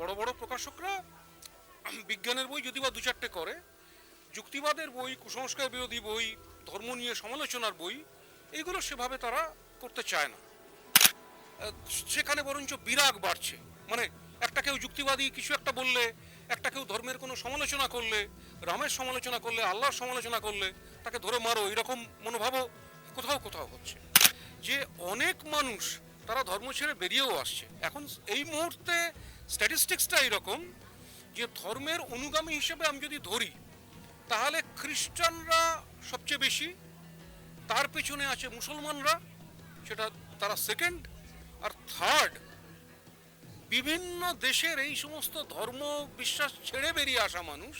বড় বড় প্রকাশকরা বিজ্ঞানের বই যদি বা দু চারটে করে, যুক্তিবাদের বই, কুসংস্কার বিরোধী বই, ধর্ম নিয়ে সমালোচনার বই এইগুলো সেভাবে তারা করতে চায় না। সেখানে বরঞ্চ বিরাগ বাড়ছে। মানে একটা কেউ যুক্তিবাদী কিছু একটা বললে, একটা কেউ ধর্মের কোনো সমালোচনা করলে, রামের সমালোচনা করলে, আল্লাহর সমালোচনা করলে, তাকে ধরে মারো এরকম মনোভাবও কোথাও কোথাও হচ্ছে। যে অনেক মানুষ তারা ধর্ম ছেড়ে বেরিয়েও আসছে। এখন এই মুহূর্তে স্ট্যাটিস্টিক্সটা এরকম যে ধর্মের অনুগামী হিসেবে আমি যদি ধরি, তাহলে খ্রিস্টানরা সবচেয়ে বেশি, তার পেছনে আছে মুসলমানরা, সেটা তারা সেকেন্ড আর থার্ড বিভিন্ন দেশের এই সমস্ত ধর্ম বিশ্বাস ছেড়ে বেরিয়ে আসা মানুষ,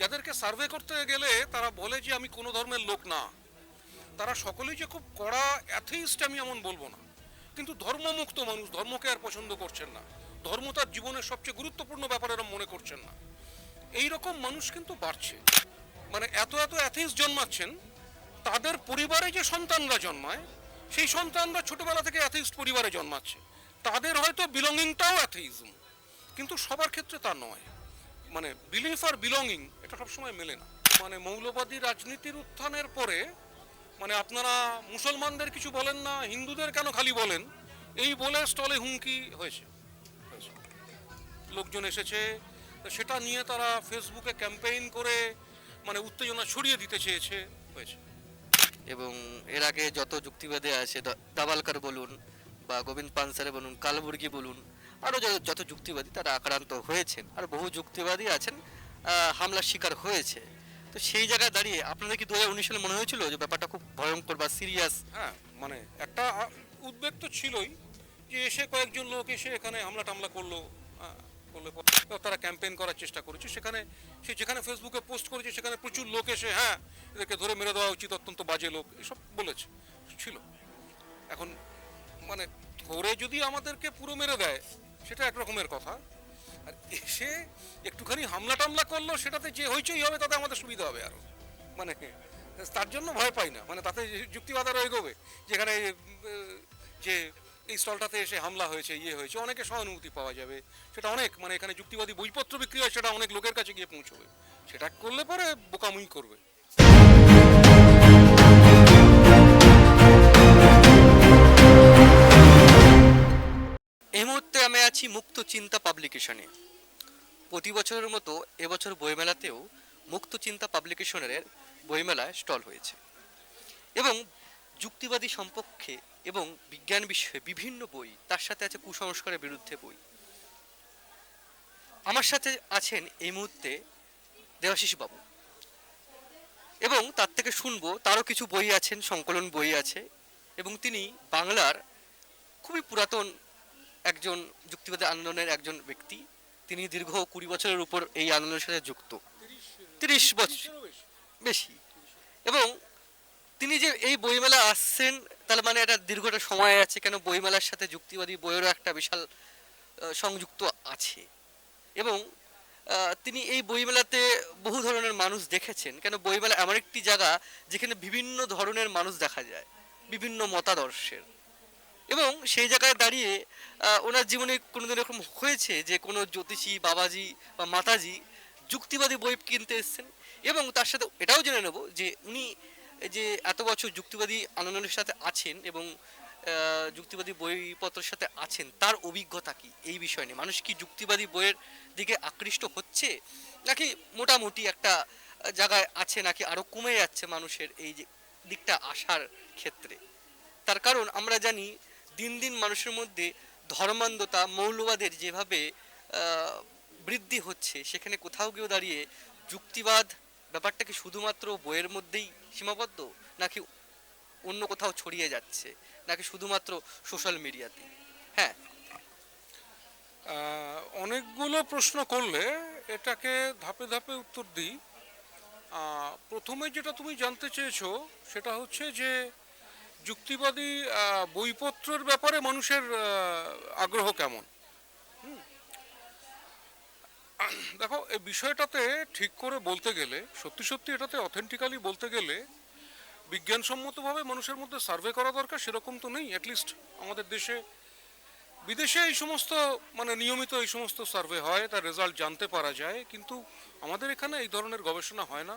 যাদেরকে সার্ভে করতে গেলে তারা বলে যে আমি কোনো ধর্মের লোক না। তারা সকলেই যে খুব কড়া অ্যাথেইস্ট আমি এমন বলব না। কিন্তু ধর্মমুক্ত মানুষ, ধর্মকে আর পছন্দ করছেন না। ধর্ম তার জীবনের সবচেয়ে গুরুত্বপূর্ণ ব্যাপার এরম মনে করছেন না। এই রকম মানুষ কিন্তু বাড়ছে। মানে এত এত অ্যাথেইস্ট জন্মাচ্ছেন, তাদের পরিবারে যে সন্তানরা জন্মায়, সেই সন্তানরা ছোটবেলা থেকে অ্যাথেইস্ট পরিবারে জন্মাচ্ছে। তাদের হয়তো বিলঙ্গিংটাও অ্যাথেইজম কিন্তু সবার ক্ষেত্রে তা নয়। মানে বিলিফ আর বিলঙ্গিং এটা সবসময় মেলে না। মানে মৌলবাদী রাজনীতির উত্থানের পরে মানে আপনারা মুসলমানদের কিছু বলেন না, হিন্দুদের কেন খালি বলেন? এই বলে স্টলে হুমকি হয়েছে। লোকজন এসেছে সেটা নিয়ে তারা ফেসবুকে ক্যাম্পেইন করে মানে উত্তেজনা ছড়িয়ে দিতে চেয়েছে হয়েছে। এবং এর আগে যত যুক্তিবাদী আছে দ- দাভালকার বলুন বা গোবিন্দ পানসারে বলুন কালবুর্গি বলুন আরও যত যত যুক্তিবাদী তারা আক্রান্ত হয়েছেন আর বহু যুক্তিবাদী আছেন হামলার শিকার হয়েছে। তো সেই জায়গায় দাঁড়িয়ে আপনাদের কি দু হাজার উনিশ সালে মনে হয়েছিল যে ব্যাপারটা খুব ভয়ঙ্কর বা সিরিয়াস? হ্যাঁ মানে একটা উদ্বেগ তো ছিলই যে এসে কয়েকজন লোক এসে এখানে হামলা টামলা করল করলে তারা ক্যাম্পেইন করার চেষ্টা করেছে। সেখানে সে যেখানে ফেসবুকে পোস্ট করেছে, সেখানে প্রচুর লোক এসে হ্যাঁ এদেরকে ধরে মেরে দেওয়া উচিত, অত্যন্ত বাজে লোক, এসব বলেছে, ছিল। এখন মানে ধরে যদি আমাদেরকে পুরো মেরে দেয়, সেটা এক রকমের কথা। আর এসে একটুখানি হামলা টামলা করল, সেটাতে যে হইচই হবে, তাতে আমাদের সুবিধা হবে আরও মানে তার জন্য ভয় পাই না। মানে তাতে যুক্তিবাদ আরও এগোবে যেখানে যে এই স্টলটাতে এসে হামলা হয়েছে ইয়ে হয়েছে, অনেকে সহানুভূতি পাওয়া যাবে। সেটা অনেক মানে এখানে যুক্তিবাদী বইপত্র বিক্রি হয়, সেটা অনেক লোকের কাছে গিয়ে পৌঁছবে। সেটা করলে পরে বোকামুই করবে। এই মুহূর্তে আমি আছি মুক্ত চিন্তা পাবলিকেশনে। প্রতি বছরের মতো এবছর বইমেলাতেও মুক্ত চিন্তা পাবলিকেশনের বইমেলায় স্টল হয়েছে। এবং যুক্তিবাদী সম্পর্কে এবং বিজ্ঞান বিষয়ে বিভিন্ন বই, তার সাথে আছে কুসংস্কারের বিরুদ্ধে বই। আমার সাথে আছেন এই মুহূর্তে দেবাশিস বাবু এবং তার থেকে শুনব, তারও কিছু বই আছেন, সংকলন বই আছে, এবং তিনি বাংলার খুবই পুরাতন একজন যুক্তিবাদী আন্দোলনের একজন ব্যক্তি। তিনি দীর্ঘ কুড়ি বছরের উপর এই আন্দোলনের সাথে যুক্ত। তিরিশ বছর, বেশি। এবং তিনি যে এই বইমেলা আসছেন তার মানে একটা দীর্ঘটা সময় আছে কেন বইমেলার সাথে যুক্তিবাদী বইয়েরও একটা বিশাল সংযুক্ত আছে। এবং তিনি এই বইমেলাতে বহু ধরনের মানুষ দেখেছেন। কেন বইমেলা এমন একটি জায়গা যেখানে বিভিন্ন ধরনের মানুষ দেখা যায়, বিভিন্ন মতাদর্শের। এবং সেই জায়গায় দাঁড়িয়ে ওনার জীবনে কোনোদিন এরকম হয়েছে যে কোনো জ্যোতিষী, বাবাজি বা মাতাজি যুক্তিবাদী বই কিনতে এসছেন? এবং তার সাথে এটাও জেনে নেব যে উনি যে এত বছর যুক্তিবাদী আন্দোলনের সাথে আছেন এবং যুক্তিবাদী বইপত্রের সাথে আছেন, তার অভিজ্ঞতা কি এই বিষয় নিয়ে? মানুষ কি যুক্তিবাদী বইয়ের দিকে আকৃষ্ট হচ্ছে? নাকি মোটামুটি একটা জায়গায় আছে, নাকি আরও কমে যাচ্ছে মানুষের এই যে দিকটা আসার ক্ষেত্রে? তার কারণ আমরা জানি, দিন দিন মানুষের মধ্যে ধর্মান্ধতা, মৌলবাদের যেভাবে বৃদ্ধি হচ্ছে, সেখানে কোথাও গিয়েও দাঁড়িয়ে যুক্তিবাদ ব্যাপারটাকে শুধুমাত্র বইয়ের মধ্যেই সীমাবদ্ধ? নাকি অন্য কোথাও ছড়িয়ে যাচ্ছে? নাকি শুধুমাত্র সোশ্যাল মিডিয়াতে? হ্যাঁ। অনেকগুলো প্রশ্ন করলে এটাকে ধাপে ধাপে উত্তর দিই। প্রথমে যেটা তুমি জানতে চেয়েছো, সেটা হচ্ছে যে যুক্তিবাদী বইপত্রের ব্যাপারে মানুষের আগ্রহ কেমন। দেখো, এই বিষয়টাতে ঠিক করে বলতে গেলে, সত্যি সত্যি এটাতে অথেন্টিক্যালি বলতে গেলে, বিজ্ঞানসম্মতভাবে মানুষের মধ্যে সার্ভে করা দরকার সেরকম তো নেই অ্যাটলিস্ট আমাদের দেশে। বিদেশে এই সমস্ত মানে নিয়মিত এই সমস্ত সার্ভে হয়, তার রেজাল্ট জানতে পারা যায়, কিন্তু আমাদের এখানে এই ধরনের গবেষণা হয় না।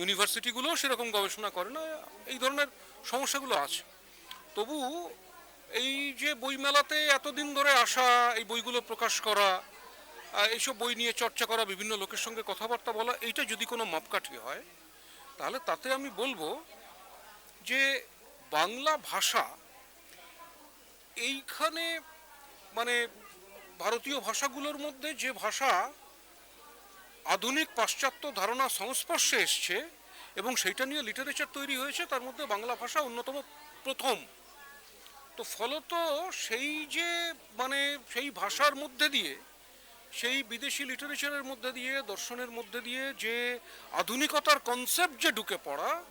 ইউনিভার্সিটিগুলোও সেরকম গবেষণা করে না, এই ধরনের সমস্যাগুলো আছে। তবু এই যে বইমেলাতে এতদিন ধরে আসা, এই বইগুলো প্রকাশ করা এইসব বই নিয়ে চর্চা করা, বিভিন্ন লোকের সঙ্গে কথাবার্তা বলা, এইটা যদি কোনো মাপকাঠি হয়, তাহলে তাতে আমি বলব যে বাংলা ভাষা এইখানে মানে ভারতীয় ভাষাগুলোর মধ্যে যে ভাষা আধুনিক পাশ্চাত্য ধারণা সংস্পর্শে এসছে এবং সেইটা নিয়ে লিটারেচার তৈরি হয়েছে, তার মধ্যে বাংলা ভাষা অন্যতম প্রথম। তো ফলত সেই যে মানে সেই ভাষার মধ্যে দিয়ে সেই বিদেশি লিটারেচারের মধ্যে দিয়ে, দর্শনের মধ্যে দিয়ে যে আধুনিকতার কনসেপ্ট যে ঢুকে পড়া,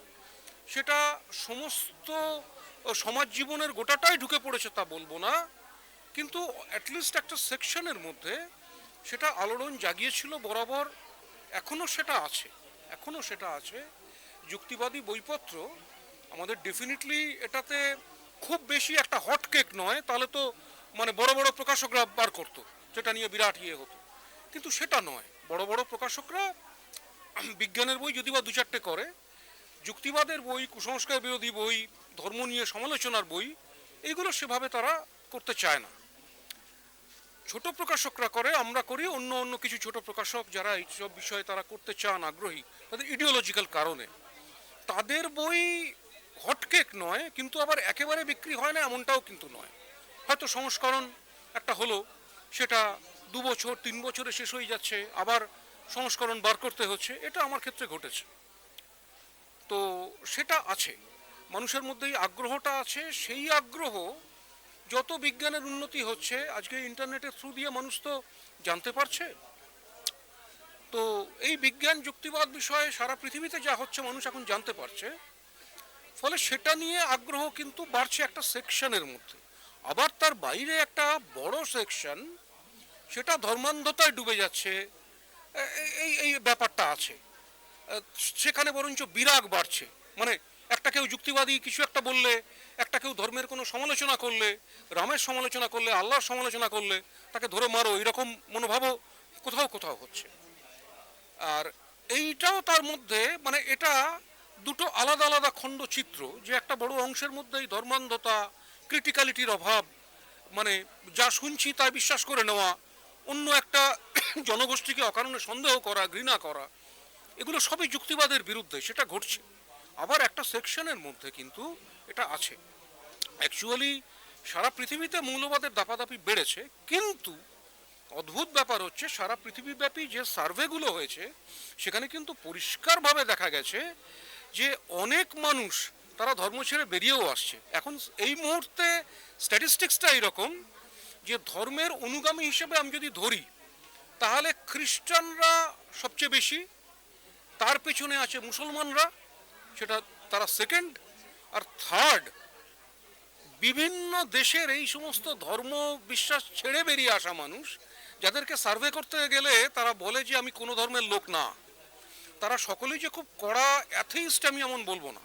সেটা সমস্ত সমাজ জীবনের গোটাটাই ঢুকে পড়েছে তা বলব না। কিন্তু অ্যাটলিস্ট একটা সেকশনের মধ্যে সেটা আলোড়ন জাগিয়েছিল বরাবর এখনও সেটা আছে এখনও সেটা আছে। যুক্তিবাদী বইপত্র, আমাদের ডেফিনেটলি এটাতে খুব বেশি একটা হট কেক নয়, তাহলে তো মানে বড় বড় প্রকাশকরা বার করতো। যেটা নিয়ে বিরাট ইয়ে হতো। কিন্তু সেটা নয়। বড় বড় প্রকাশকরা বিজ্ঞানের বই যদি বা দু চারটে করে, যুক্তিবাদের বই, কুসংস্কার বিরোধী বই, ধর্ম নিয়ে সমালোচনার বই এইগুলো সেভাবে তারা করতে চায় না। ছোট প্রকাশকরা করে, আমরা করি, অন্য অন্য কিছু ছোট প্রকাশক যারা এইসব বিষয়ে তারা করতে চান, আগ্রহী, তাদের ইডিওলজিক্যাল কারণে। তাদের বই হটকেক নয়, কিন্তু আবার একেবারে বিক্রি হয় না, এমনটাও কিন্তু নয়। হয়তো সংস্করণ একটা হলো সেটা দু বছর, তিন বছরে শেষ হয়ে যাচ্ছে, আবার সংস্করণ বার করতে হচ্ছে, এটা আমার ক্ষেত্রে ঘটেছে। তো সেটা আছে। মানুষের মধ্যে এই আগ্রহটা আছে, সেই আগ্রহ যত বিজ্ঞানের উন্নতি হচ্ছে, আজকে ইন্টারনেটের থ্রু দিয়ে মানুষ তো জানতে পারছে। তো এই বিজ্ঞান যুক্তিবাদ বিষয়ে সারা পৃথিবীতে যা হচ্ছে, মানুষ এখন জানতে পারছে। ফলে সেটা নিয়ে আগ্রহ কিন্তু বাড়ছে একটা সেকশনের মধ্যে। আবার তার বাইরে একটা বড় সেকশন সেটা ধর্মান্ধতায় ডুবে যাচ্ছে। এই এই ব্যাপারটা আছে। সেখানে বরঞ্চ বিরাগ বাড়ছে। মানে একটা কেউ যুক্তিবাদী কিছু একটা বললে, একটা কেউ ধর্মের কোনো সমালোচনা করলে, রামের সমালোচনা করলে, আল্লাহর সমালোচনা করলে, তাকে ধরে মারো এরকম মনোভাবও কোথাও কোথাও হচ্ছে। আর এইটাও তার মধ্যে মানে এটা দুটো আলাদা আলাদা খণ্ড চিত্র, যে একটা বড় অংশের মধ্যে এই ধর্মান্ধতা ক্রিটিক্যালিটির অভাব মানে যা শুনছি তা বিশ্বাস করে নেওয়া, অন্য একটা জনগোষ্ঠীকে অকারণে সন্দেহ করা, ঘৃণা করা, এগুলো সবই যুক্তিবাদের বিরুদ্ধে, সেটা ঘটছে। আবার একটা সেকশনের মধ্যে কিন্তু এটা আছে। অ্যাকচুয়ালি সারা পৃথিবীতে মৌলবাদের দাপাদাপি বেড়েছে, কিন্তু অদ্ভুত ব্যাপার হচ্ছে, সারা পৃথিবীব্যাপী যে সার্ভেগুলো হয়েছে, সেখানে কিন্তু পরিষ্কারভাবে দেখা গেছে যে অনেক মানুষ তারা ধর্ম ছেড়ে বেরিয়েও আসছে। এখন এই মুহূর্তে স্ট্যাটিস্টিক্সটা এইরকম যে ধর্মের অনুগামী হিসেবে আমি যদি ধরি, তাহলে খ্রিস্টানরা সবচেয়ে বেশি, তার পেছনে আছে মুসলমানরা, সেটা তারা সেকেন্ড আর থার্ড বিভিন্ন দেশের এই সমস্ত ধর্ম বিশ্বাস ছেড়ে বেরিয়ে আসা মানুষ, যাদেরকে সার্ভে করতে গেলে তারা বলে যে আমি কোনো ধর্মের লোক না। তারা সকলেই যে খুব কড়া অ্যাথেইস্ট আমি এমন বলব না।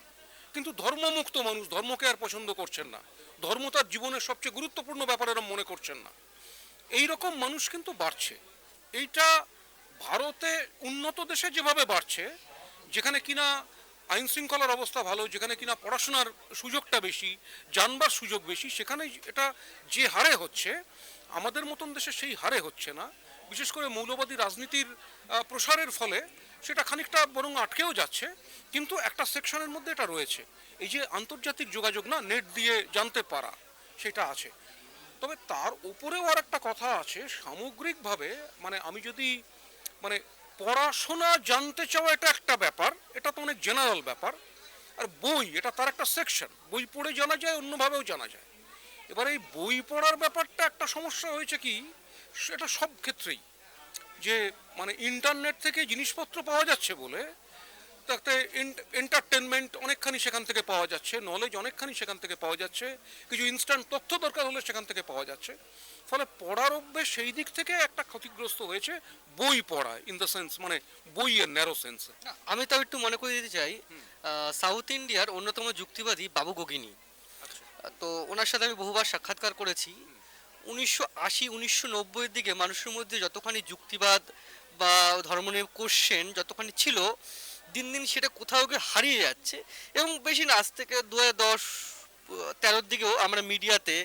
কিন্তু ধর্মমুক্ত মানুষ, ধর্মকে আর পছন্দ করছেন না। ধর্ম তার জীবনের সবচেয়ে গুরুত্বপূর্ণ ব্যাপার এরম মনে করছেন না। এই রকম মানুষ কিন্তু বাড়ছে। এইটা ভারতে উন্নত দেশে যেভাবে বাড়ছে, যেখানে কিনা আইন শৃঙ্খলার অবস্থা ভালো, যেখানে কিনা পড়াশোনার সুযোগটা বেশি, জানবার সুযোগ বেশি সেখানে এটা যে হারে হচ্ছে, আমাদের মতন দেশে সেই হারে হচ্ছে না। বিশেষ করে মৌলবাদী রাজনীতির প্রসারের ফলে সেটা খানিকটা বরং আটকেও যাচ্ছে, কিন্তু একটা সেকশনের মধ্যে এটা রয়েছে। এই যে আন্তর্জাতিক যোগাযোগ না, নেট দিয়ে জানতে পারা, সেটা আছে। তবে তার উপরেও আর একটা কথা আছে, সামগ্রিকভাবে মানে আমি যদি মানে পড়াশোনা জানতে চাওয়া এটা একটা ব্যাপার, এটা তো অনেক জেনারেল ব্যাপার। আর বই, এটা তার একটা সেকশন, বই পড়ে জানা যায়, অন্যভাবেও জানা যায়। এবার এই বই পড়ার ব্যাপারটা একটা সমস্যা হয়েছে কি, সেটা সব ক্ষেত্রেই। যে মানে ইন্টারনেট থেকে জিনিসপত্র পাওয়া যাচ্ছে বলে তাতে এন্টারটেনমেন্ট অনেকখানি সেখান থেকে পাওয়া যাচ্ছে নলেজ অনেকখানি সেখান থেকে পাওয়া যাচ্ছে কিছু ইনস্ট্যান্ট তথ্য দরকার হলে সেখান থেকে পাওয়া যাচ্ছে। ফলে পড়ার অভ্যেস সেই দিক থেকে একটা ক্ষতিগ্রস্ত হয়েছে বই পড়া ইন দ্য সেন্স মানে বইয়ের ন্যারো সেন্সে আমি তাও একটু মনে করে দিতে চাই সাউথ ইন্ডিয়ার অন্যতম যুক্তিবাদী বাবু গগিনী। তো ওনার সাথে আমি বহুবার সাক্ষাৎকার করেছি। উনিশশো আশি, উনিশশো দিকে মানুষের মধ্যে যতখানি যুক্তিবাদ বা ধর্ম নিয়ে কোশ্চেন যতখানি ছিল, দিন দিন সেটা কোথাও গিয়ে হারিয়ে যাচ্ছে। এবং বেশি না, আজ থেকে দু দশ, তেরোর দিকেও আমরা মিডিয়াতে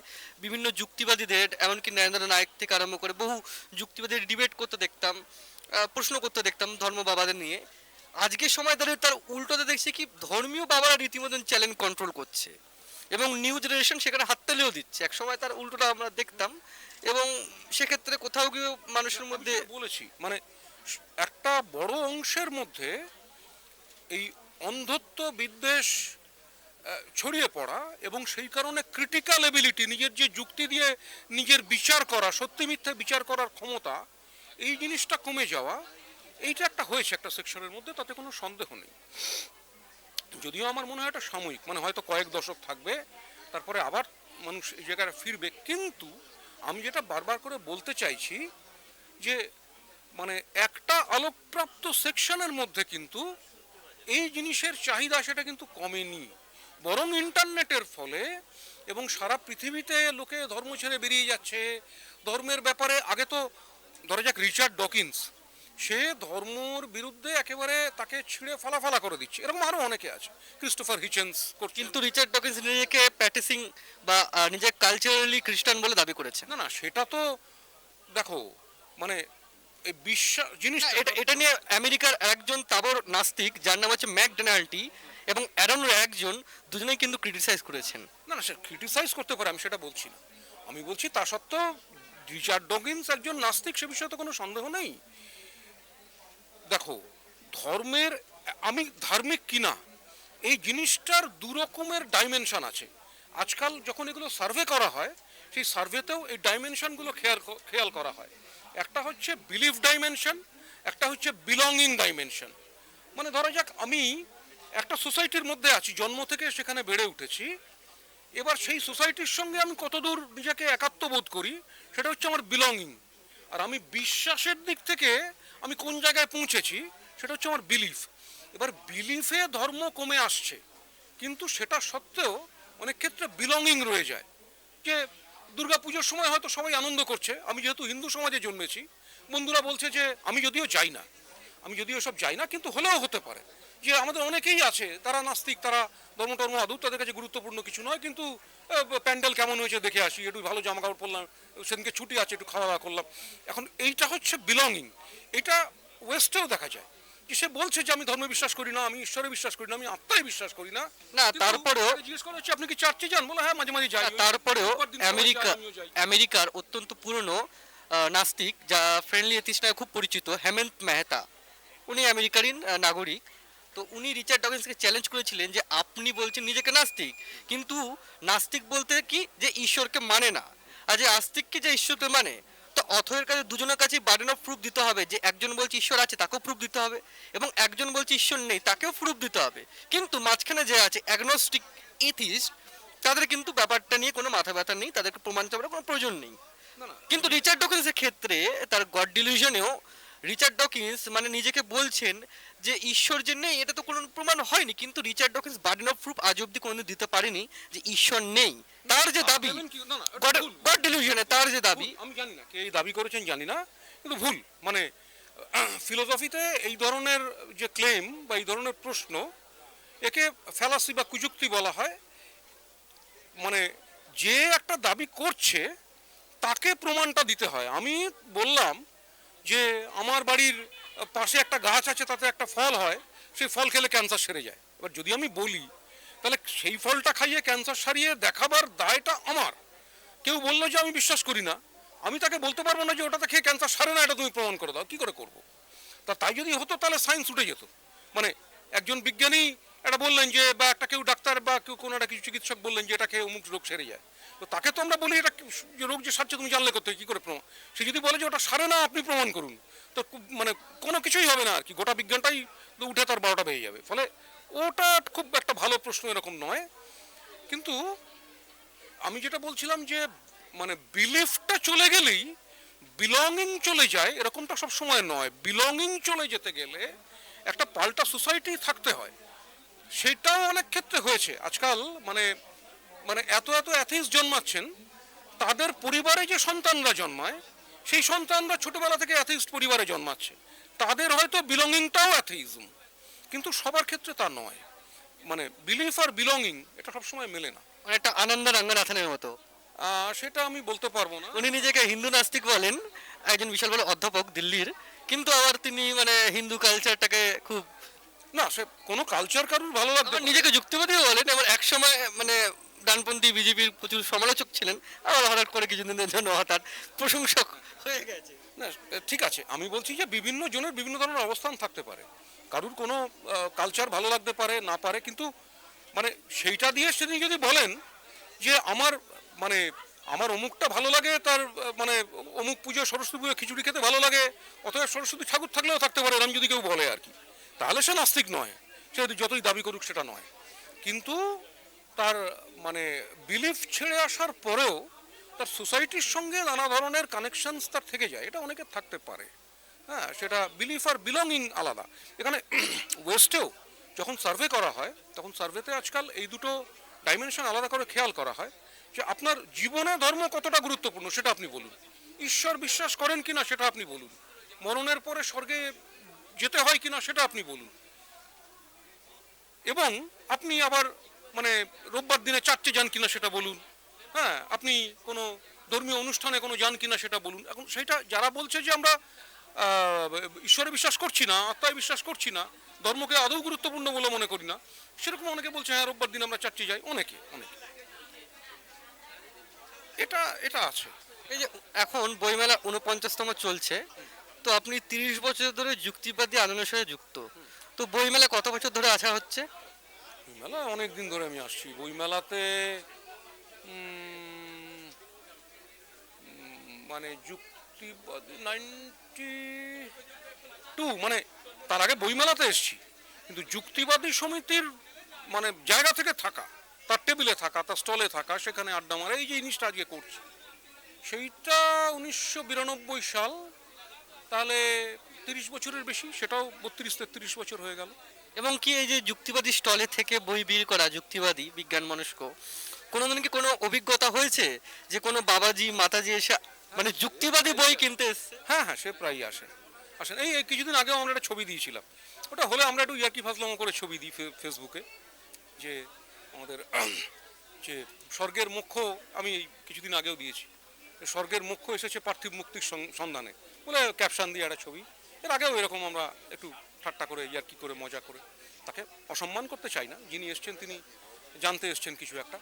বিভিন্ন যুক্তিবাদীদের, এমনকি নরেন্দ্র নায়ক থেকে আরম্ভ করে বহু যুক্তিবাদীদের ডিবেট করতে দেখতাম প্রশ্ন করতে দেখতাম ধর্ম বাবাদের নিয়ে। আজকের সময় দাঁড়িয়ে তার উল্টোতে দেখছি কি, ধর্মীয় বাবারা রীতিমতন চ্যালেঞ্জ কন্ট্রোল করছে। এবং নিউ জেনারেশন সেখানে হাততালিও দিচ্ছে। এক সময় তার উল্টোটা আমরা দেখতাম এবং সেক্ষেত্রে কোথাও গিয়ে মানুষের মধ্যে বলেছি মানে একটা বড় অংশের মধ্যে এই অন্ধত্ব বিদ্বেষ ছড়িয়ে পড়া এবং সেই কারণে ক্রিটিক্যাল এবিলিটি নিজের যে যুক্তি দিয়ে নিজের বিচার করা সত্যি মিথ্যে বিচার করার ক্ষমতা এই জিনিসটা কমে যাওয়া এইটা একটা হয়েছে একটা সেকশনের মধ্যে তাতে কোনো সন্দেহ নেই। যদিও আমার মনে হয় এটা সাময়িক মানে হয়তো কয়েক দশক থাকবে, তারপরে আবার মানুষ এই জায়গায় ফিরবে। কিন্তু আমি যেটা বারবার করে বলতে চাইছি যে মানে একটা আলোকপ্রাপ্ত সেকশনের মধ্যে কিন্তু এই জিনিসের চাহিদা সেটা কিন্তু কমেনি। বরং ইন্টারনেটের ফলে এবং সারা পৃথিবীতে লোকে ধর্ম ছেড়ে বেরিয়ে যাচ্ছে। ধর্মের ব্যাপারে আগে তো ধরা যাক রিচার্ড ডকিন্স সে ধর্মর বিরুদ্ধে একেবারে তাকে ছিঁড়ে ফালাফালা করে দিচ্ছে। এরকম আরও অনেকে আছে। ক্রিস্টোফার হিচেন্স কিন্তু রিচার্ড ডকিন্স নিজেকে প্যাটিসিং বা নিজে কালচারালি খ্রিস্টান বলে দাবি করেছে না না সেটা তো দেখো মানে বিশ্বাস জিনিসটা এটা এটা নিয়ে আমেরিকার একজন তাবর নাস্তিক যার নাম হচ্ছে ম্যাক ডোনাল্টি এবং অ্যারন একজন দুজনেই কিন্তু ক্রিটিসাইজ করেছেন। না না সে ক্রিটিসাইজ করতে পারে আমি সেটা বলছি না। আমি বলছি তা সত্ত্বেও রিচার্ড ডকিন্স একজন নাস্তিক সে বিষয়ে তো কোনো সন্দেহ নেই। দেখো, ধর্মের, আমি ধার্মিক কিনা, এই জিনিসটার দু রকমের ডাইমেনশন আছে। আজকাল যখন এগুলো সার্ভে করা হয়, সেই সার্ভেতেও এই ডাইমেনশনগুলো খেয়াল খেয়াল করা হয়। একটা হচ্ছে বিলিফ ডাইমেনশন একটা হচ্ছে বিলঙ্গিং ডাইমেনশন মানে ধরা যাক, আমি একটা সোসাইটির মধ্যে আছি, জন্ম থেকে সেখানে বেড়ে উঠেছি। এবার সেই সোসাইটির সঙ্গে আমি কতদূর নিজেকে একাত্ম বোধ করি, সেটা হচ্ছে আমার বিলঙ্গিং আর আমি বিশ্বাসের দিক থেকে আমি কোন জায়গায় পৌঁছেছি সেটা হচ্ছে আমার বিলিফ এবার বিলিফে ধর্ম কমে আসছে, কিন্তু সেটা সত্ত্বেও অনেক ক্ষেত্রে বিলঙ্গিং রয়ে যায়। যে পুজোর সময় হয়তো সবাই আনন্দ করছে, আমি যেহেতু হিন্দু সমাজে জন্মেছি, বন্ধুরা বলছে যে, আমি যদিও যাই না, আমি যদিও সব যাই না, কিন্তু হলেও হতে পারে। যে আমাদের অনেকেই আছে তারা নাস্তিক তারা ধর্ম টর্ম আদৌ তাদের কাছে গুরুত্বপূর্ণ কিছু নয় কিন্তু প্যান্ডেল কেমন হয়েছে দেখে আসি একটু ভালো জামা কাপড় পরলাম সেদিনকে ছুটি আছে একটু খাওয়া দাওয়া করলাম। এখন এইটা হচ্ছে বিলঙ্গিং এটা ওয়েস্টেও দেখা যায়। যে সে বলছে যে আমি ধর্মে বিশ্বাস করি না আমি ঈশ্বরে বিশ্বাস করি না আমি আত্মায় বিশ্বাস করি না না, তারপরেও- জিজ্ঞেস করা হচ্ছে আপনি কি চার্চে যান? বলে হ্যাঁ মাঝে মাঝে যাই। তারপরেও আমেরিকা আমেরিকার অত্যন্ত পুরনো নাস্তিক যা ফ্রেন্ডলি এথিস নামে খুব পরিচিত হেমন্ত মেহতা। উনি আমেরিকারই নাগরিক। তো উনি রিচার্ড ডকিন্সকে চ্যালেঞ্জ করেছিলেন যে আপনি বলছেন নিজেকে নাস্তিক। কিন্তু নাস্তিক বলতে কি? যে ঈশ্বরকে মানে না। আর যে আস্তিক কি যে ঈশ্বরকে মানে তো অথয়ের কাছে দুজনের কাছেই বার্ডেন অফ প্রুফ দিতে হবে যে একজন বলছে ঈশ্বর আছে তাকেও প্রুফ দিতে হবে। এবং একজন বলছে ঈশ্বর নেই তাকেও প্রুফ দিতে হবে। কিন্তু মাঝখানে যে আছে অ্যাগনোস্টিক এথিস্ট তাদের কিন্তু ব্যাপারটা নিয়ে কোনো মাথা ব্যথা নেই তাদেরকে প্রমাণ করার কোনো প্রয়োজন নেই। কিন্তু রিচার্ড ডকিন্সের ক্ষেত্রে তার গড ডিলিউশনেও রিচার্ড ডকিন্স মানে নিজেকে বলছেন যে ঈশ্বর যে নেই এটা তো কোনো প্রমাণ হয়নি। কিন্তু Richard Dawkins burden of proof আজ অব্দি কোনোদিন দিতে পারেনি যে ঈশ্বর নেই। তার যে দাবি গড। ডিলিউশনে তার যে দাবি। আমি জানি না কে এই দাবি করেছেন জানি না কিন্তু ভুল। মানে ফিলোসফিতে এই ধরনের যে ক্লেম বা এই ধরনের প্রশ্ন একে ফ্যালাসি বা কুযুক্তি বলা হয়। মানে যে একটা দাবি করছে তাকে প্রমাণটা দিতে হয়। আমি বললাম যে আমার বাড়ির পাশে একটা গাছ আছে, তাতে একটা ফল হয়, সেই ফল খেলে ক্যান্সার সেরে যায়। এবার যদি আমি বলি, তাহলে সেই ফলটা খাইয়ে ক্যান্সার সারিয়ে দেখাবার দায়টা আমার। কেউ বলল যে আমি বিশ্বাস করি না। আমি তাকে বলতে পারব না যে ওটাতে খেয়ে ক্যান্সার সারে না, এটা তুমি প্রমাণ করে দাও, কী করে করব? তা তাই যদি হতো, তাহলে সায়েন্স উঠে যেত। মানে একজন বিজ্ঞানী এটা বললেন যে, বা একটা কেউ ডাক্তার বা কেউ কোনো একটা কিছু চিকিৎসক বললেন যে, এটা খেয়ে অমুক রোগ সেরে যায়। তো তাকে তো আমরা বলি, এটা রোগ যে সারছে, তুমি জানলে করতে কি করে প্রমাণ? সে যদি বলে যে ওটা সারে না, আপনি প্রমাণ করুন। তো মানে কোনো কিছুই হবে না আর কি। গোটা বিজ্ঞানটাই উঠে তার বারোটা বেরিয়ে যাবে। ফলে ওটা খুব একটা ভালো প্রশ্ন এরকম নয়। কিন্তু আমি যেটা বলছিলাম যে মানে বিলিফটা চলে গেলেই বিলঙ্গিং চলে যায়, এরকমটা সব সময় নয়। বিলঙ্গিং চলে যেতে গেলে একটা পাল্টা সোসাইটি থাকতে হয়। সেটাও অনেক ক্ষেত্রে হয়েছে। আজকাল মানে মানে এত এত অ্যাথিস জন্মাচ্ছেন, তাদের পরিবারে যে সন্তানরা জন্মায় সেই সন্তানরা ছোটবেলা থেকে অ্যাথিস্ট পরিবারে জন্মাচ্ছে। তাদের হয়তো বিলঙ্গিংটাও অ্যাথিজম কিন্তু সবার ক্ষেত্রে তা নয়। মানে বিলিফ আর বিলঙ্গিং এটা সবসময় মেলে না। অনেকটা আনন্দ রাঙ্গানাথনের মতো। সেটা আমি বলতে পারব না। উনি নিজেকে হিন্দু নাস্তিক বলেন একজন বিশাল বড় অধ্যাপক দিল্লির। কিন্তু আবার তিনি মানে হিন্দু কালচারটাকে খুব না সে কোনো কালচার কারুর ভালো লাগবে নিজেকে যুক্তিবাদীও বলেন এবার একসময় মানে ডানপন্থী বিজেপির প্রচুর সমালোচক ছিলেন আবার হঠাৎ করে কিছুদিনের জন্য হঠাৎ প্রশংসক হয়ে গেছে। না, ঠিক আছে, আমি বলছি যে বিভিন্ন জনের বিভিন্ন ধরনের অবস্থান থাকতে পারে। কারুর কোনো কালচার ভালো লাগতে পারে, না পারে, কিন্তু মানে সেইটা দিয়ে সেদিন যদি বলেন যে আমার মানে আমার অমুকটা ভালো লাগে, তার মানে অমুক পুজো সরস্বতী পুজো খিচুড়ি খেতে ভালো লাগে, অথবা সরস্বতী ঠাকুর থাকলেও থাকতে পারে এরম যদি কেউ বলে আর কি। তাহলে সে নাস্তিক নয়, সে যতই দাবি করুক সেটা নয়। কিন্তু তার মানে বিলিফ ছেড়ে আসার পরেও তার সোসাইটির সঙ্গে নানা ধরনের কানেকশনস তার থেকে যায়। এটা অনেকের থাকতে পারে। হ্যাঁ সেটা বিলিফ আর বিলঙ্গিং আলাদা। এখানে ওয়েস্টেও যখন সার্ভে করা হয়, তখন সার্ভেতে আজকাল এই দুটো ডাইমেনশন আলাদা করে খেয়াল করা হয় যে আপনার জীবনে ধর্ম কতটা গুরুত্বপূর্ণ, সেটা আপনি বলুন। ঈশ্বর বিশ্বাস করেন কিনা, সেটা আপনি বলুন। মরণের পরে স্বর্গে যেতে হয় কিনা, সেটা আপনি বলুন। এবং আপনি আবার মানে রোববার দিনে চারটে যান কিনা সেটা বলুন। হ্যাঁ আপনি কোনো ধর্মীয় অনুষ্ঠানে কোনো যান কিনা সেটা বলুন। এখন সেটা যারা বলছে যে আমরা ঈশ্বরে বিশ্বাস করছি না, আত্মায় বিশ্বাস করছি না, ধর্মকে আদৌ গুরুত্বপূর্ণ বলে মনে করি না, সেরকম অনেকে বলছে হ্যাঁ রোববার দিন আমরা চারটে যাই। অনেকে অনেকে। এটা এটা আছে। এই যে এখন বইমেলা উনপঞ্চাশতম চলছে, তো আপনি তিরিশ বছর ধরে যুক্তিবাদী আন্দোলনের সাথে যুক্ত। তো বইমেলা কত বছর ধরে আসা হচ্ছে? বইমেলা? অনেক দিন ধরে আমি আসছি। বইমেলাতে মানে যুক্তিবাদী নাইনটি টু মানে তার আগে বইমেলাতে এসছি। কিন্তু যুক্তিবাদী সমিতির মানে জায়গা থেকে থাকা, তার টেবিলে থাকা, তার স্টলে থাকা, সেখানে আড্ডা মারা, এই যে জিনিসটা আজকে করছি। সেইটা উনিশশো বিরানব্বই সাল, তাহলে তিরিশ বছরের বেশি, সেটাও বত্রিশ তেত্রিশ বছর হয়ে গেল। এবং কি এই যে যুক্তিবাদী স্টলে থেকে বই বের করা, যুক্তিবাদী বিজ্ঞান মনস্ক কোনোদিন কি কোনো অভিজ্ঞতা হয়েছে যে কোনো বাবাজি, মাতাজি এসে মানে যুক্তিবাদী বই কিনতে এসছে? হ্যাঁ হ্যাঁ সে প্রায়ই আসে। আসেন এই কিছুদিন আগেও আমরা একটা ছবি দিয়েছিলাম। ওটা হলে আমরা একটু ইয়াকি ফাজলামো করে ছবি দিই ফেসবুকে। যে আমাদের যে স্বর্গের মুখ্য, আমি কিছুদিন আগেও দিয়েছি। স্বর্গের মুখ্য এসেছে পার্থিব মুক্তির সন্ধানে। বলে ক্যাপশন দিয়ে একটা ছবি। এর আগেও এরকম আমরা একটু ঠাট্টা করে ইয়ার্কি করে, মজা করে। তাকে অসম্মান করতে চাই না। যিনি এসছেন, তিনি জানতে এসছেন কিছু একটা।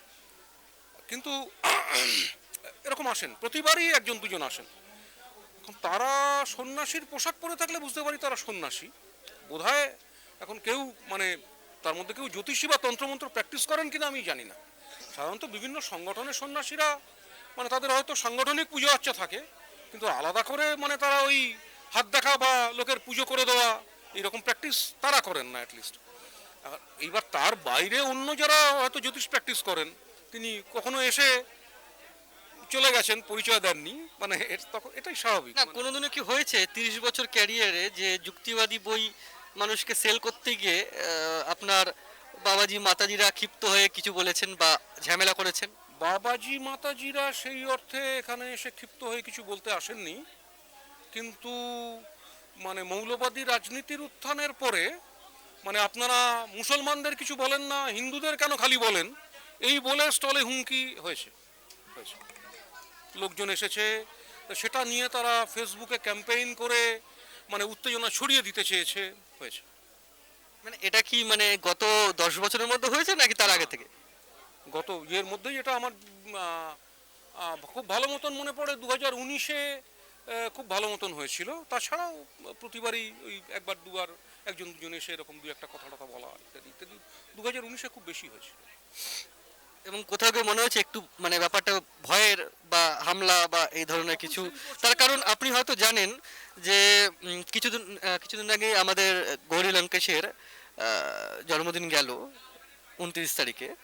কিন্তু এরকম আসেন। প্রতিবারই একজন, দুজন আসেন। এখন তারা সন্ন্যাসীর পোশাক পরে থাকলে বুঝতে পারি তারা সন্ন্যাসী। বোধহয় এখন কেউ মানে তার মধ্যে কেউ জ্যোতিষী বা তন্ত্রমন্ত্র প্র্যাকটিস করেন কিনা আমি জানি না। সাধারণত বিভিন্ন সংগঠনের সন্ন্যাসীরা মানে তাদের হয়তো সাংগঠনিক পুজো আচ্ছা থাকে, কিন্তু আলাদা করে মানে তারা ওই হাত দেখা বা লোকের পুজো করে দেওয়া এইরকম প্র্যাকটিস তারা করেন না অ্যাটলিস্ট এইবার তার বাইরে অন্য যারা হয়তো জ্যোতিষ প্র্যাকটিস করেন তিনি কখনো এসে চলে গেছেন পরিচয় দেননি মানে তখন এটাই স্বাভাবিক। না কোনোদিনও কি হয়েছে তিরিশ বছর ক্যারিয়ারে যে যুক্তিবাদী বই মানুষকে সেল করতে গিয়ে আপনার বাবাজি মাতাজিরা ক্ষিপ্ত হয়ে কিছু বলেছেন বা ঝামেলা করেছেন? বাবাজি মাতাজিরা সেই অর্থে এখানে এসে ক্ষিপ্ত হয়ে কিছু বলতে আসেননি। কিন্তু মানে মৌলবাদী রাজনীতির উত্থানের পরে মানে আপনারা মুসলমানদের কিছু বলেন না হিন্দুদের কেন খালি বলেন? এই বলে স্টলে হুমকি হয়েছে। হয়েছে। লোকজন এসেছে সেটা নিয়ে তারা ফেসবুকে ক্যাম্পেইন করে মানে উত্তেজনা ছড়িয়ে দিতে চেয়েছে। হয়েছে। মানে এটা কি মানে গত দশ বছরের মধ্যে হয়েছে নাকি তার আগে থেকে? গত ইয়ের মধ্যেই এটা আমার খুব ভালো মতন মনে পড়ে দু হাজার উনিশে খুব ভালো মতন হয়েছিল। তাছাড়াও প্রতিবারই ওই একবার দুবার একজন দুজন এসে এরকম দু একটা কথা টথা বলা ইত্যাদি ইত্যাদি দু হাজার উনিশে খুব বেশি হয়েছিল। এবং কোথাও গিয়ে মনে হয়েছে একটু মানে ব্যাপারটা ভয়ের বা হামলা বা এই ধরনের কিছু? তার কারণ আপনি হয়তো জানেন যে কিছুদিন কিছুদিন আগে আমাদের গৌরী লঙ্কেশের জন্মদিন গেল উনত্রিশ তারিখে।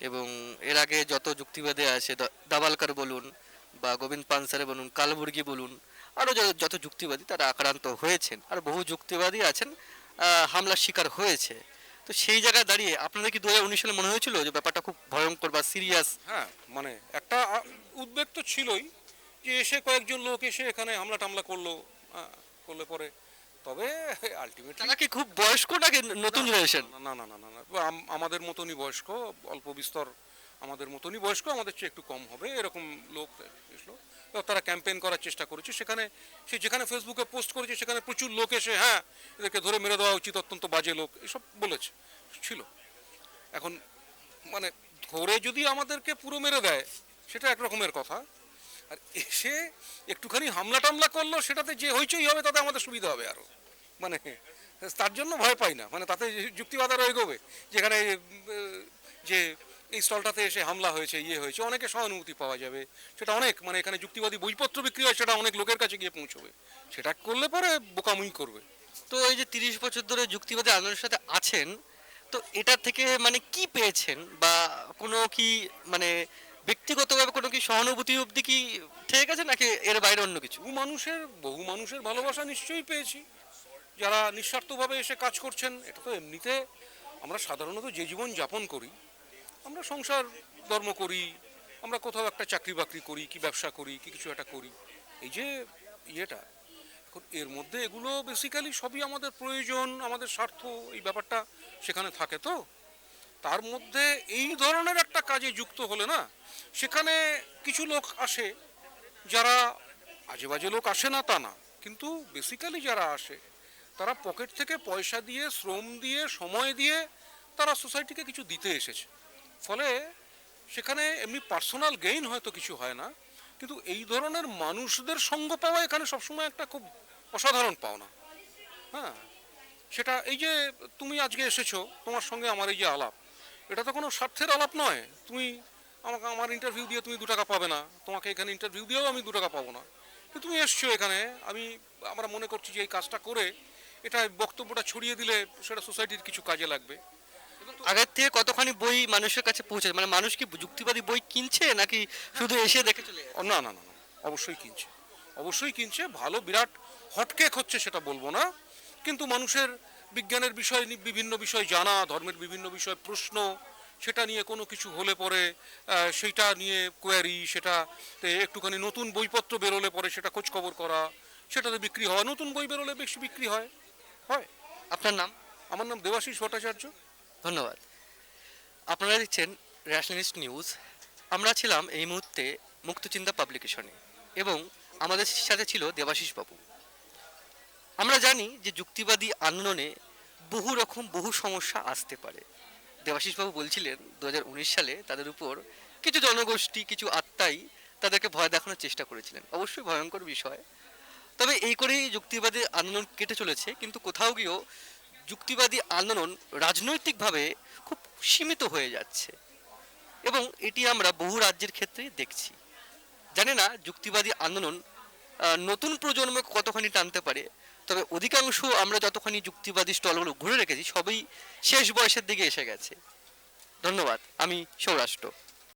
এবং এর আগে যত যুক্তিবাদে আছে দ- দাভালকার বলুন বা গোবিন্দ পানসারে বলুন কালবুর্গি বলুন আরও যত যুক্তিবাদী তারা আক্রান্ত হয়েছেন আর বহু যুক্তিবাদী আছেন হামলার শিকার হয়েছে। তো সেই জায়গায় দাঁড়িয়ে আপনাদের কি দু হাজার উনিশ সালে মনে হয়েছিল যে ব্যাপারটা খুব ভয়ঙ্কর বা সিরিয়াস? হ্যাঁ মানে একটা উদ্বেগ তো ছিলই যে এসে কয়েকজন লোক এসে এখানে হামলা টামলা করল করলে পরে। তবে আলটিমেটলি তারা কি খুব বয়স্ক নাকি নতুন জেনারেশন না না না না না আমাদের মতনই বয়স্ক অল্প বিস্তর আমাদের মতনই বয়স্ক, আমাদের চেয়ে একটু কম হবে, এরকম লোক এসলো। তারা ক্যাম্পেইন করার চেষ্টা করেছে। সেখানে সে যেখানে ফেসবুকে পোস্ট করেছে, সেখানে প্রচুর লোক এসে হ্যাঁ এদেরকে ধরে মেরে দেওয়া উচিত, অত্যন্ত বাজে লোক, এসব বলেছে, ছিল। এখন মানে ধরে যদি আমাদেরকে পুরো মেরে দেয়, সেটা এক রকমের কথা। আর এসে একটুখানি হামলা টামলা করল, সেটাতে যে হইচই হবে, তাতে আমাদের সুবিধা হবে আরও মানে তার জন্য ভয় পাই না। মানে তাতে যুক্তিবাদ আরও এগোবে যেখানে যে এই স্টলটাতে এসে হামলা হয়েছে ইয়ে হয়েছে অনেকে সহানুভূতি পাওয়া যাবে। সেটা অনেক মানে এখানে যুক্তিবাদী বইপত্র বিক্রি হয় সেটা অনেক লোকের কাছে গিয়ে পৌঁছবে। সেটা করলে পরে বোকামুই করবে। তো এই যে তিরিশ বছর ধরে যুক্তিবাদী আন্দোলনের সাথে আছেন তো এটা থেকে মানে কি পেয়েছেন? বা কোনো কি মানে ব্যক্তিগতভাবে কোনো কি সহানুভূতি অবধি কি ঠিক আছে নাকি এর বাইরে অন্য কিছু? বহু মানুষের বহু মানুষের ভালোবাসা নিশ্চয়ই পেয়েছি। যারা নিঃস্বার্থভাবে এসে কাজ করছেন এটা তো এমনিতে আমরা সাধারণত যে জীবন যাপন করি আমরা সংসার ধর্ম করি, আমরা কোথাও একটা চাকরি বাকরি করি, কি ব্যবসা করি, কি কিছু একটা করি। এই যে ইয়েটা, এখন এর মধ্যে এগুলো বেসিক্যালি সবই আমাদের প্রয়োজন, আমাদের স্বার্থ, এই ব্যাপারটা সেখানে থাকে তো। তার মধ্যে এই ধরনের একটা কাজে যুক্ত হলে না, সেখানে কিছু লোক আসে, যারা আজে বাজে লোক আসে না তা না, কিন্তু বেসিক্যালি যারা আসে, তারা পকেট থেকে পয়সা দিয়ে, শ্রম দিয়ে, সময় দিয়ে তারা সোসাইটিকে কিছু দিতে এসেছে। ফলে সেখানে এমনি পার্সোনাল গেইন হয়তো কিছু হয় না, কিন্তু এই ধরনের মানুষদের সঙ্গ পাওয়া এখানে সবসময় একটা খুব অসাধারণ পাওনা। হ্যাঁ সেটা এই যে তুমি আজকে এসেছ, তোমার সঙ্গে আমার এই যে আলাপ, এটা তো কোনো স্বার্থের আলাপ নয়। তুমি আমাকে আমার ইন্টারভিউ দিয়ে তুমি দু টাকা পাবে না, তোমাকে এখানে ইন্টারভিউ দিয়েও আমি দু টাকা পাবো না। কিন্তু তুমি এসছো এখানে, আমি, আমরা মনে করছি যে এই কাজটা করে, এটা বক্তব্যটা ছড়িয়ে দিলে সেটা সোসাইটির কিছু কাজে লাগবে। আগের থেকে কতখানি বই মানুষের কাছে পৌঁছে মানে মানুষ কি যুক্তিবাদী বই কিনছে নাকি শুধু এসে দেখে চলে না না না অবশ্যই কিনছে। অবশ্যই কিনছে ভালো বিরাট হটকেক হচ্ছে সেটা বলব না। কিন্তু মানুষের বিজ্ঞানের বিষয় বিভিন্ন বিষয় জানা ধর্মের বিভিন্ন বিষয় প্রশ্ন সেটা নিয়ে কোনো কিছু হলে পরে সেইটা নিয়ে কোয়ারি সেটা একটুখানি নতুন বইপত্র বেরোলে পরে সেটা খোঁজ খবর করা সেটাতে বিক্রি হয়। নতুন বই বেরোলে বেশি বিক্রি হয়। হয়। আপনার নাম? আমার নাম দেবাশিস ভট্টাচার্য। ধন্যবাদ। আপনারা দেখছেন ন্যাশনালিস্ট নিউজ। আমরা ছিলাম এই মুহূর্তে মুক্তচিন্তা পাবলিকেশনে এবং আমাদের সাথে ছিল দেবাশিস বাবু আমরা জানি যে যুক্তিবাদী আন্দোলনে বহু রকম, বহু সমস্যা আসতে পারে। দেবাশিস বাবু বলছিলেন দু হাজার উনিশ সালে তাদের উপর কিছু জনগোষ্ঠী, কিছু আত্মাই তাদেরকে ভয় দেখানোর চেষ্টা করেছিলেন। অবশ্যই ভয়ঙ্কর বিষয়। তবে এই করেই যুক্তিবাদী আন্দোলন কেটে চলেছে, কিন্তু কোথাও গিয়েও যুক্তিবাদী আন্দোলন রাজনৈতিকভাবে খুব সীমিত হয়ে যাচ্ছে। এবং এটি আমরা বহু রাজ্যের ক্ষেত্রেই দেখছি। জানে না যুক্তিবাদী আন্দোলন নতুন প্রজন্মকে কতখানি টানতে পারে, তবে অধিকাংশ আমরা যতখানি যুক্তিবাদী স্টলগুলো ঘুরে রেখেছি, সবই শেষ বয়সের দিকে এসে গেছে। ধন্যবাদ। আমি সৌরাষ্ট্র।